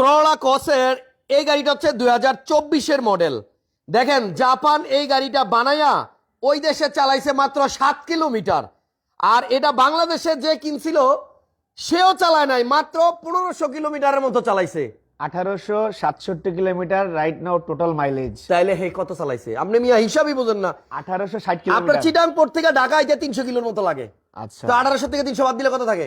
করোলা কসের এই গাড়িটা হচ্ছে দুই হাজার চব্বিশের মডেল দেখেন জাপান এই গাড়িটা বানায়া ওই দেশে চালাইছে মাত্র সাত কিলোমিটার। আর এটা বাংলাদেশে যে কিনছিল সেও চালায় নাই মাত্র পনেরোশো কিলোমিটারের মতো চালাইছে। আঠারোশো সাতষট্টি kilometre right now total mileage তাইলে হে কত চালাইছে? আপনি মিয়া হিসাবই বোঝেন না। আঠারোশো ষাট কিলো আপনার চিটাংপোর্ট থেকে ঢাকা আইতে তিনশো কিলোর মতো লাগে। আচ্ছা। তো আঠারোশো থেকে তিনশো বাদ দিলে কত থাকে?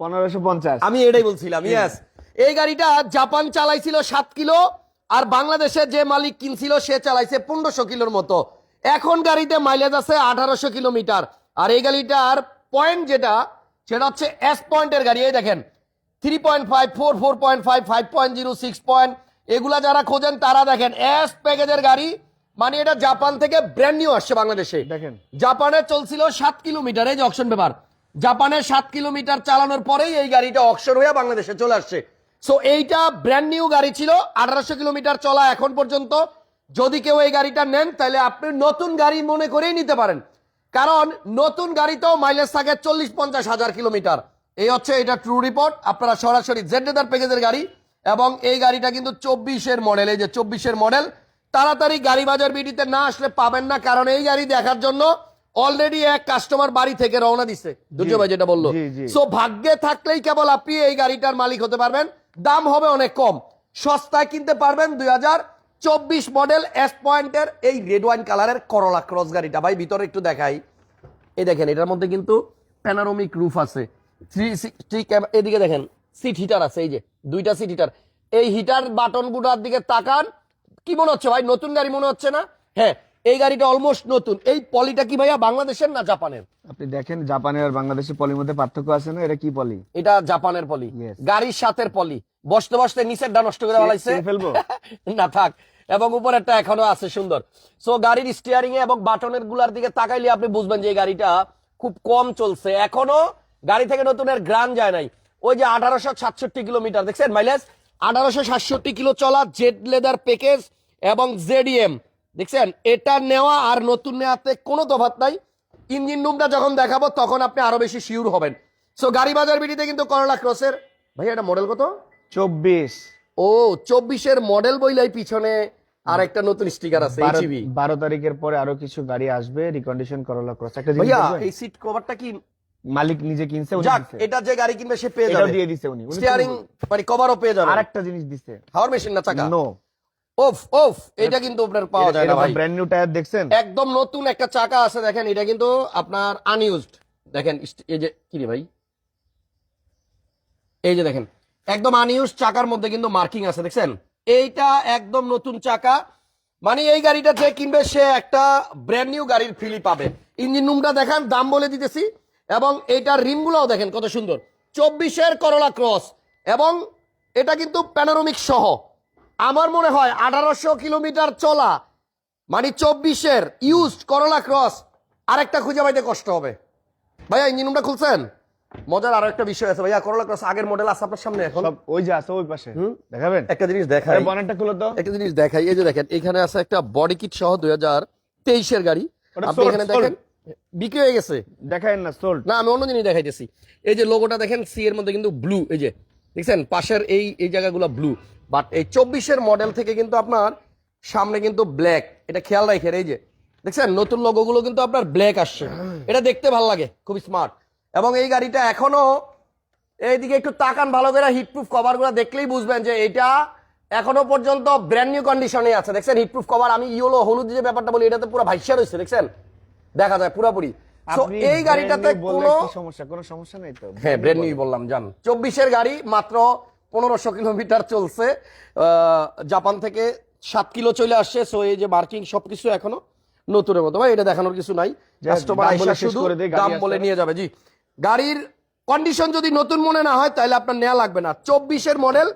পনেরোশো পঞ্চাশ। আমি এটাই বলছিলাম ইয়েস এই গাড়িটা জাপান চালাইছিল সাত কিলো আর বাংলাদেশে যে মালিক কিনছিল সে চালাইছে পনেরোশো কিলোর মতো। এখন গাড়িতে মাইলেজ আছে আঠারোশো কিলোমিটার। আর এই গাড়িটার পয়েন্ট যেটা সেটা হচ্ছে এস পয়েন্টের গাড়ি। এই দেখেন three point five four four point five five point zero six point এগুলা যারা খোঁজেন তারা দেখেন এস প্যাকেজের গাড়ি মানে এটা জাপান থেকে ব্র্যান্ড নিউ আসছে বাংলাদেশে। দেখেন। জাপানে চলছিল সাত কিলোমিটার এই যে অকশন ব্যাপার। জাপানের সাত কিলোমিটার চালানোর পরেই এই গাড়িটা অকশন হয়ে বাংলাদেশে চলে আসছে। সো এইটা ব্র্যান্ড নিউ গাড়ি ছিল আঠারোশো কিলোমিটার চলা এখন পর্যন্ত। যদি কেউ এই গাড়িটা নেন তাহলে আপনি নতুন গাড়ি মনে করেই নিতে পারেন। কারণ নতুন গাড়িতেও মাইলেজ থাকে চল্লিশ পঞ্চাশ হাজার কিলোমিটার। এই হচ্ছে এটা ট্রু রিপোর্ট আপনারা সরাসরি জেডেদার প্যাকেজের গাড়ি এবং এই গাড়িটা কিন্তু চব্বিশের মডেল এই যে চব্বিশের মডেল তাড়াতাড়ি গাড়ি বাজার বিডিতে না আসলে পাবেন না কারণ এই গাড়ি দেখার জন্য অলরেডি এক কাস্টমার বাড়ি থেকে রওনা দিছে। দুর্জয় ভাই যেটা বলল। সো ভাগ্যে থাকলেই কেবল আপনি এই গাড়িটার মালিক হতে পারবেন। দাম হবে অনেক কম। সস্তায় কিনতে পারবেন দুই হাজার চব্বিশ মডেল এস পয়েন্টের এই রেড ওয়াইন কালারের করলা ক্রস গাড়িটা। ভাই, ভিতরে একটু দেখাই। এই দেখেন, এটার মধ্যে কিন্তু প্যানারোমিক রুফ আছে। থ্রি সিক্সটি এদিকে দেখেন সিট হিটার আছে, এই যে, দুইটা সিট হিটার এই হিটার বাটন গুটার দিকে তাকান। কি মনে হচ্ছে ভাই? নতুন গাড়ি মনে হচ্ছে না? হ্যাঁ এই গাড়িটা অলমোস্ট নতুন। এই পলিটা কি ভাইয়া বাংলাদেশের না জাপানের? আপনি দেখেন জাপানের আর বাংলাদেশের পলির মধ্যে পার্থক্য আছে না? এটা কি পলি এটা জাপানের পলি গাড়ির সাথের পলি বসতে বসতে নিচের ডা নষ্ট করে ফেলাইছে। ফেলব? না থাক। এবং উপরেরটা এখনও আছে সুন্দর। সো গাড়ির স্টিয়ারিং এ এবং বাটনেরগুলার দিকে তাকাইলে আপনি বুঝবেন যে এই গাড়িটা খুব কম চলছে। এখনও গাড়ি থেকে নতুনের গ্রান যায় নাই। ওই যে আঠারোশো সাতষট্টি কিলোমিটার দেখছেন মাইলেজ আঠারোশো সাতষট্টি কিলো চলা জেড লেদার প্যাকেজ এবং জেডিএম দেখছেন এটা নেওয়া আর নতুন নেওয়াতে কোনো তফাৎ নাই। ইঞ্জিন রুমটা যখন দেখাবো তখন আপনি আরও বেশি শিওর হবেন। সো গাড়ি বাজার বিডিতে কিন্তু করলা ক্রসের ভাই এটা মডেল কত? চব্বিশ। ও চব্বিশের মডেল বইলাই পিছনে আর একটা নতুন স্টিকার আছে বারো- এইচবি বারো তারিখের পরে আরও কিছু গাড়ি আসবে রিকন্ডিশন করলা ক্রস একটা জিনিস এই সিট কভারটা কি? মালিক নিজে কিনছে উনি এটা যে গাড়ি কিনবে সে পেয়ে যাবে। দিয়ে দিছে উনি। স্টিয়ারিং মানে কভারও পেয়ে যাবে। আর একটা জিনিস দিছে। হাওয়ার মেশিন না চাকা? নো ওফ ওফ এটা কিন্তু আপনার পাওয়া যায় না ভাই। ব্র্যান্ড নিউ টায়ার দেখছেন? একদম নতুন একটা চাকা আছে দেখেন এটা কিন্তু আপনার আনইউজড দেখেন এই যে কি রে ভাই? এই যে দেখেন একদম আনইউজ চাকার মধ্যে কিন্তু মার্কিং আছে দেখছেন? এইটা একদম নতুন চাকা। মানে এই গাড়িটা যে কিনবে সে একটা ব্র্যান্ড নিউ গাড়ির ফিলি পাবে। ইঞ্জিন রুমটা দেখান দাম বলে দিতেছি। এবং এইটার রিমগুলোও দেখেন কত সুন্দর। চব্বিশের করলা ক্রস এবং এটা কিন্তু প্যানোরমিক সহ। আমার মনে হয় আঠারোশো কিলোমিটার চলা মানে চব্বিশের ইউজড করলা ক্রস আরেকটা খুঁজে পাইতে কষ্ট হবে। ভাইয়া ইঞ্জিন রুমটা খুলছেন? মজার আরও একটা বিষয় আছে ভাইয়া করলা ক্রস আগের মডেল আছে আপনার সামনে এখন। ওই যে আছে ওই পাশে। দেখাবেন? একটা জিনিস দেখাই। বনেটটা খুলো তো। একটা জিনিস দেখাই এই যে দেখেন এখানে আছে একটা বডি কিট সহ দুই হাজার তেইশের গাড়ি। আপনি এখানে দেখেন বিক্রি হয়ে গেছে। দেখায়েন না সোল্ড না আমি অন্য জিনিস দেখাইতেছি। এই যে লোগোটা দেখেন সি এর মধ্যে কিন্তু ব্লু এই যে দেখছেন, পাশের এই এই জায়গাগুলো ব্লু বাট এই চব্বিশের মডেল থেকে কিন্তু আপনার সামনে কিন্তু ব্ল্যাক এটা খেয়াল রাখেন এই যে। দেখছেন, নতুন লোগোগুলো কিন্তু আপনার ব্ল্যাক আসছে। এটা দেখতে ভালো লাগে খুব স্মার্ট এবং এই গাড়িটা এখনও এইদিকে একটু তাকান, ভালো করে হিটপ্রুফ কভারগুলো দেখলেই বুঝবেন যে এটা এখনও পর্যন্ত ব্র্যান্ড নিউ কন্ডিশনে আছে। দেখছেন হিটপ্রুফ কভার আমি ইয়েলো হলুদ যে ব্যাপারটা বলি, এটাতে পুরো ভাইসা রয়েছে, দেখছেন? দেখা যায়, পুরোপুরি। এই গাড়িটাতে কোনো সমস্যা? কোনো সমস্যা নেই তো? হ্যাঁ ব্র্যান্ড নিউ বললাম জান। চব্বিশের গাড়ি মাত্র পনেরোশো কিলোমিটার চলছে। আহ, জাপান থেকে সাত কিলো চলে আসছে। সো এই যে মার্কিং সবকিছু এখনও নতুনের মতো। ভাই এটা দেখানোর কিছু নাই। কাস্টমার বলে শুধু দাম বলে নিয়ে যাবে। জি। গাড়ির কন্ডিশন যদি নতুন মনে না হয় তাহলে আপনার নেওয়া লাগবে না। চব্বিশের মডেল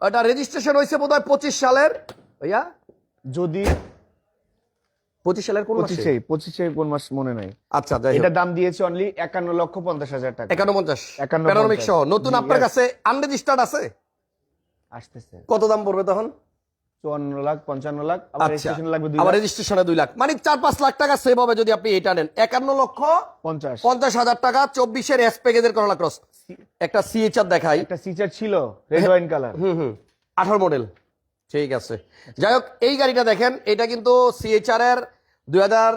এটা রেজিস্ট্রেশন হয়েছে বোধ হয় পঁচিশ সালের। ভাইয়া? যদি পঁচিশ সালের কোন মাসে? পঁচিশে পঁচিশে কোন মাস মনে নাই। আচ্ছা যাই এটা দাম দিয়েছে অনলি একান্ন লক্ষ পঞ্চাশ হাজার টাকা। একান্ন পঞ্চাশ। একান্ন প্যানোরামিক সহ। নতুন আপনার কাছে আনরেজিস্টার্ড আছে? আসতেছে। কত দাম পড়বে তখন? চুয়ান্ন লাখ পঞ্চান্ন লাখ। আবার আচ্ছা। রেজিস্ট্রেশন লাগবে দুই আবার লাখ। রেজিস্ট্রেশনে দুই লাখ। মানে চার পাঁচ লাখ টাকা সেভ হবে যদি আপনি এটা নেন। একান্ন লক্ষ পঞ্চাশ। পঞ্চাশ হাজার টাকা চব্বিশের এস প্যাকেজের করলা ক্রস একটা সিএচআর দেখাই। একটা সিচার ছিল রেড ওয়াইন কালার হুম হুম। আঠারো মডেল ঠিক আছে। যাই হোক এই গাড়িটা দেখেন এটা কিন্তু সিএচআর এর দুই হাজার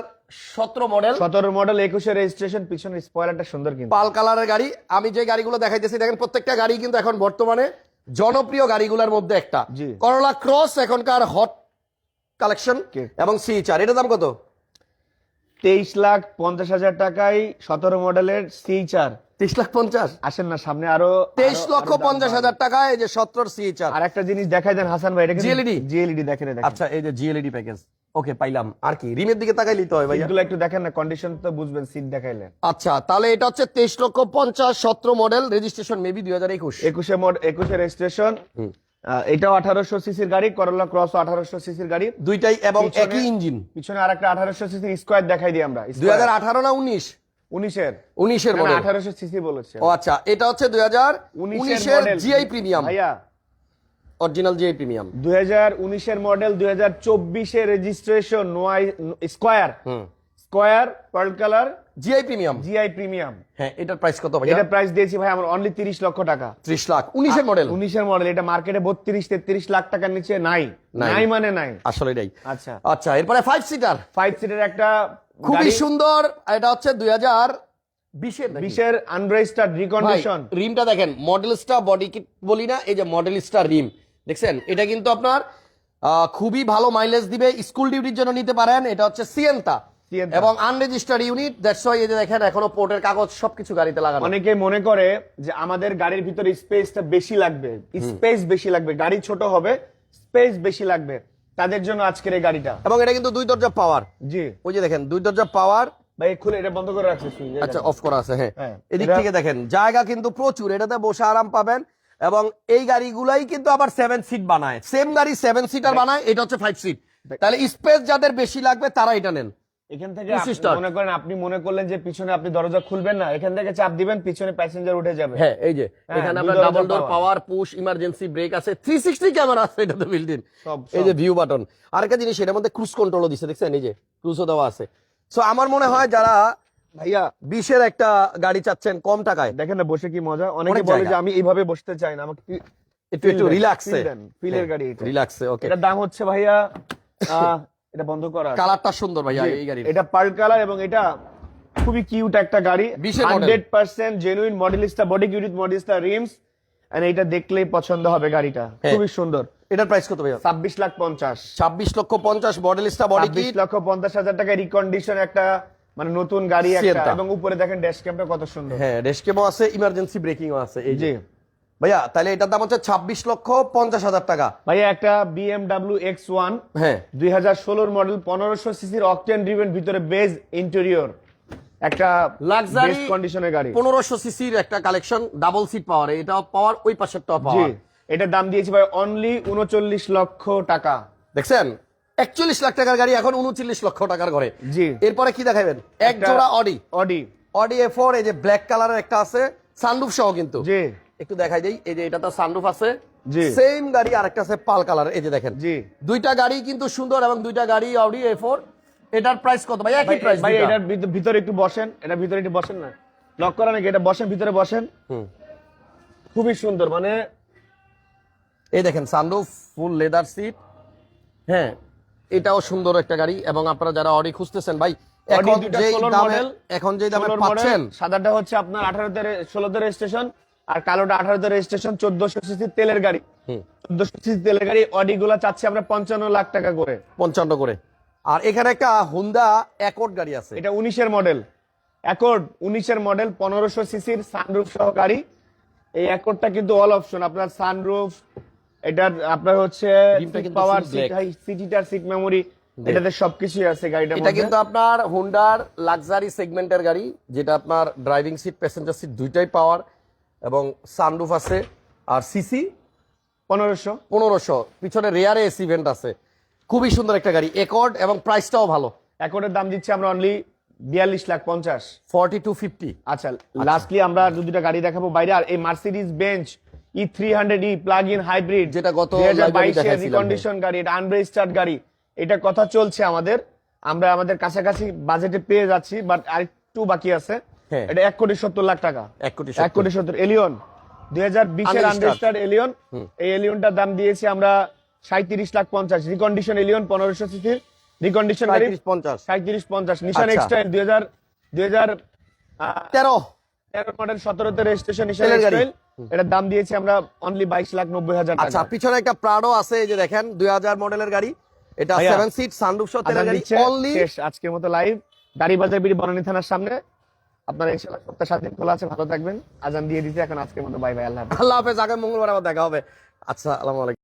সতেরো মডেল সতেরো মডেল একুশে রেজিস্ট্রেশন পিছনে স্পয়লারটা সুন্দর কিন্তু। পাল কালারের গাড়ি। আমি যে গাড়িগুলো দেখাইতেছি দেখেন প্রত্যেকটা গাড়ি কিন্তু এখন বর্তমানে জনপ্রিয় গাড়িগুলোর মধ্যে একটা। করলা ক্রস এখনকার হট কালেকশন? এবং সিএইচআর এটার দাম কত? তেইশ লাখ পঞ্চাশ হাজার টাকায় সতেরো মডেলের সি চার তেইশ লাখ পঞ্চাশ। আসেন না সামনে আরও তেইশ লক্ষ পঞ্চাশ হাজার টাকায় যে সতেরো সিএইচআর আর একটা জিনিস দেখাই দেন হাসান ভাই এটা GLED? জিএলইডি দেখেন দেখেন। আচ্ছা এই যে জিএলইডি প্যাকেজ ওকে পাইলাম। আর কি রিমের দিকে তাকাই লিতে হয় ভাইয়া। এগুলো একটু দেখেন না কন্ডিশন তো বুঝবেন সিট দেখাইলে। আচ্ছা তাহলে এটা হচ্ছে তেইশ লক্ষ পঞ্চাশ সতেরো মডেল রেজিস্ট্রেশন মেবি দুই হাজার একুশ। একুশে মড একুশে রেজিস্ট্রেশন এটাও আঠারোশো সিসির গাড়ি করলা ক্রস আঠারোশো সিসির গাড়ি। দুইটাই এবং একই ইঞ্জিন পিছনে আর একটা আঠারোশো সিসির স্কোয়ার দেখাই দিই আমরা দুই হাজার আঠারো না উনিশ। উনিশের। উনিশের মডেল আঠারোশো সিসি বলেছে। ও আচ্ছা এটা হচ্ছে দুই হাজার উনিশের জিআই প্রিমিয়াম ভাইয়া। অরিজিনাল জিআই প্রিমিয়াম দুই হাজার উনিশের মডেল দুই হাজার চব্বিশে registration নোয়াই square square pearl colour GI premium GI premium হ্যাঁ এটার প্রাইস কত ভাইয়া? এটা প্রাইস দিয়েছি ভাই আমার অনলি তিরিশ লক্ষ টাকা। ত্রিশ লাখ। উনিশের মডেল উনিশের মডেল এটা মার্কেটে বত্রিশ তেত্রিশ লাখ টাকার নিচে নাই। নাই। নাই মানে নাই। আসলে এটাই। আচ্ছা। আচ্ছা এরপরে ফাইভ সিটার ফাইভ সিটের একটা খুবই সুন্দর এটা হচ্ছে দুই হাজার বিশের বিশের আনরেজিস্টার্ড ভাই, রিকন্ডিশন রিমটা দেখেন মডেল স্টার বডি কিট বলি না এই যে মডেল স্টার রিম। দেখছেন? এটা কিন্তু আপনার খুবই ভালো মাইলেজ দিবে স্কুল ডিউটির জন্য নিতে পারেন এটা হচ্ছে সিয়েন্তা। এবং আনরেজিস্টার্ড ইউনিট দ্যাটস ওয়াই এই যে দেখেন এখনও পোর্টের কাগজ সবকিছু গাড়িতে লাগানো। অনেকে মনে করে যে আমাদের গাড়ির ভিতরে স্পেসটা বেশি লাগবে। স্পেস বেশি লাগবে গাড়ি ছোট হবে স্পেস বেশি লাগবে। তাদের জন্য আজকের এই গাড়িটা। এবং এটা কিন্তু দুই দরজা পাওয়ার জি। ওই যে দেখেন দুই দরজা পাওয়ার ভাই খুলে এটা বন্ধ করে রাখছি আচ্ছা অফ করা আছে হ্যাঁ। হ্যাঁ। এদিক থেকে দেখেন জায়গা কিন্তু প্রচুর এটাতে বসে আরাম পাবেন। এবং এই গাড়িগুলাই কিন্তু আবার সেভেন সিট বানায়। সেম গাড়ি সেভেন সিটার বানায় এটা হচ্ছে ফাইভ সিট তাহলে স্পেস যাদের বেশি লাগবে তারা এটা নেন। এখান থেকে আপনি মনে করেন আপনি মনে করলেন যে পিছনে আপনি দরজা খুলবেন না এখান থেকে চাপ দিবেন পিছনে প্যাসেঞ্জার উঠে যাবে। হ্যাঁ এই যে হ্যাঁ, এখানে আপনার double door power push emergency brake আছে থ্রি সিক্সটি ক্যামেরা আছে এটাতে বিল্ড ইন এই যে ভিউ বাটন আরেকটা জিনিস এটার মধ্যে ক্রুজ কন্ট্রোলও দিছে দেখছেন? এই যে ক্রুজও দেওয়া আছে। সো আমার মনে হয় যারা ভাইয়া বিশের একটা গাড়ি চাচ্ছেন কম টাকায়। দেখেন না বসে কি মজা? অনেকে বলে যে আমি এইভাবে বসতে চাই না আমাকে একটু একটু রিল্যাক্সে ফিলের গাড়ি এটা। রিল্যাক্সে ওকে এটার দাম হচ্ছে ভাইয়া এটা বন্ধ করা কালারটা সুন্দর ভাইয়া এই গাড়ির। এটা পার্ল কালার এবং এটা খুবই কিউট একটা গাড়ি। Hundred percent genuine Modellista body cute Modellista rims and এটা দেখলেই পছন্দ হবে গাড়িটা। হ্যাঁ। খুবই সুন্দর। এটার প্রাইস কত ভাইয়া? ছাব্বিশ লাখ পঞ্চাশ। ছাব্বিশ লক্ষ পঞ্চাশ মডেলিস্টা বডি কিট লক্ষ পঞ্চাশ হাজার টাকা রিকন্ডিশন একটা মানে নতুন গাড়ি একটা এবং উপরে দেখেন ড্যাশ ক্যামটা কত সুন্দর। হ্যাঁ রেস্কেমও আছে ইমার্জেন্সি ব্রেকিংও আছে এই যে। ভাইয়া তাহলে এটার দাম হচ্ছে ছাব্বিশ লক্ষ পঞ্চাশ হাজার টাকা। ভাইয়া একটা বিএমডাব্লিউ এক্স ওয়ান হ্যাঁ। দুই হাজার ষোলোর মডেল পনেরোশো সিসির অকটেন ড্রিভেন ভিতরে বেজ ইন্টেরিয়র একটা লাক্সারি কন্ডিশনের গাড়ি। পনেরোশো সিসির একটা কালেকশন ডাবল সিট পাওয়ার এটা পাওয়ার ওই পাশেরটা জি পাওয়ার এটার দাম দিয়েছি ভাই অনলি উনচল্লিশ লক্ষ টাকা। দেখছেন? একচল্লিশ লাখ টাকার গাড়ি এখন উনচল্লিশ লক্ষ টাকার ঘরে। জি। এরপরে কি দেখাবেন? এক জোড়া Audi Audi Audi A four এই যে ব্ল্যাক কালারের একটা আছে সানরুফ সহ কিন্তু। জি। একটু দেখাই যাই এই যে এটা তো সানরুফ আছে। সেম গাড়ি আরেকটা আছে পাল কালার এই যে দেখেন। জি। দুইটা গাড়ি কিন্তু সুন্দর এবং দুইটা গাড়ি অডি এ ফোর এটার প্রাইস কত ভাই? একই প্রাইস ভাই এটার ভিতরে একটু বসেন এটা ভিতরে একটু বসেন না। লক করা নাকি? এটা বসেন ভিতরে বসেন। খুবই সুন্দর মানে এই দেখেন সানরুফ ফুল লেদার সিট হ্যাঁ এটাও সুন্দর একটা গাড়ি এবং আপনারা যারা অডি খুঁজতেছেন ভাই এখন দুইটা যেই 16 দামে এখন যে দামে পাচ্ছেন সাদাটা হচ্ছে আপনার আঠারোতে ষোলোতে রেজিস্ট্রেশন আর কালোটা আঠারোতে রেজিস্ট্রেশন চোদ্দশো সিসির তেলের গাড়ি। চোদ্দশো সিসির তেলের গাড়ি অডি গুলা চাচ্ছি আমরা পঞ্চান্ন লাখ টাকা করে। পঞ্চান্ন করে। আর এখানে একটা হুন্ডা অ্যাকর্ড গাড়ি আছে। এটা উনিশের মডেল অ্যাকর্ড উনিশের মডেল পনেরোশো সিসির সানরুফ সহ গাড়ি। এই অ্যাকর্ডটা কিন্তু অল অপশন আপনার সানরুফ এটার আপনার হচ্ছে পাওয়ার সিট সিটিটার সিট মেমোরি এটাতে সবকিছুই আছে গাড়িটা এটা কিন্তু আপনার হুন্ডার লাক্সারি সেগমেন্টের গাড়ি যেটা আপনার ড্রাইভিং সিট প্যাসেঞ্জার সিট দুইটাই পাওয়ার এবং সানরুফ আছে আর সিসি পনেরোশো। পনেরোশো। পিছনে রেয়ারে এসি ইভেন্ট আছে। খুবই সুন্দর একটা গাড়ি। একর্ড এবং প্রাইসটাও ভালো। অ্যাকর্ডের দাম দিচ্ছি আমরা অনলি বিয়াল্লিশ লাখ পঞ্চাশ। ফর্টি টু ফিফটি আচ্ছা। লাস্টলি আমরা দু দুটা গাড়ি দেখাবো বাইরে। আর এই Mercedes Benz E three hundred E plug in hybrid যেটা গত বাইশের রিকন্ডিশন গাড়ি এটা আনরেজিস্টার্ড গাড়ি। এটা কথা চলছে আমাদের। আমরা আমাদের কাছাকাছি বাজেটে পেয়ে যাচ্ছি বাট আরেকটু বাকি আছে। এটা এক কোটি সত্তর লাখ টাকা। এক কোটি এক কোটি সত্তর। এলিয়ন দুই হাজার বিশের। আনরেজিস্টার্ড এলিয়ন এই এলিয়নটার দাম দিয়েছি আমরা সাঁত্রিশ লাখ পঞ্চাশ। রিকন্ডিশন এলিয়ন পনেরোশো সিসির রিকন্ডিশন গাড়ি পঞ্চাশ। সাঁত্রিশ পঞ্চাশ। নিশান আচ্ছা। এক্সটাইল দুই হাজার দুই হাজার তেরো। তেরো মডেল সতেরোতে রেজিস্ট্রেশন নিশান। এক্সটাইল এটার দাম দিয়েছি আমরা অনলি বাইশ লাখ নব্বই হাজার আচ্ছা পিছনে একটা প্রাডো আছে এই যে দেখেন দুই হাজার মডেলের গাড়ি। এটা সেভেন সিট সানরুফ সহ তেলের গাড়ি অনলি আজকের মতো লাইভ গাড়ি বাজার বিড়ি বনানী থানার সামনে। আপনারা ইনশাআল্লাহ সপ্তাহ সাত দিন খোলা আছে, ভালো থাকবেন। আজান দিয়ে দিতে এখন আজকের মতো বাই বাই, আল্লাহ। আল্লাহ হাফেজ, আগামী মঙ্গলবার আবার দেখা হবে। আচ্ছা আলাইকুম।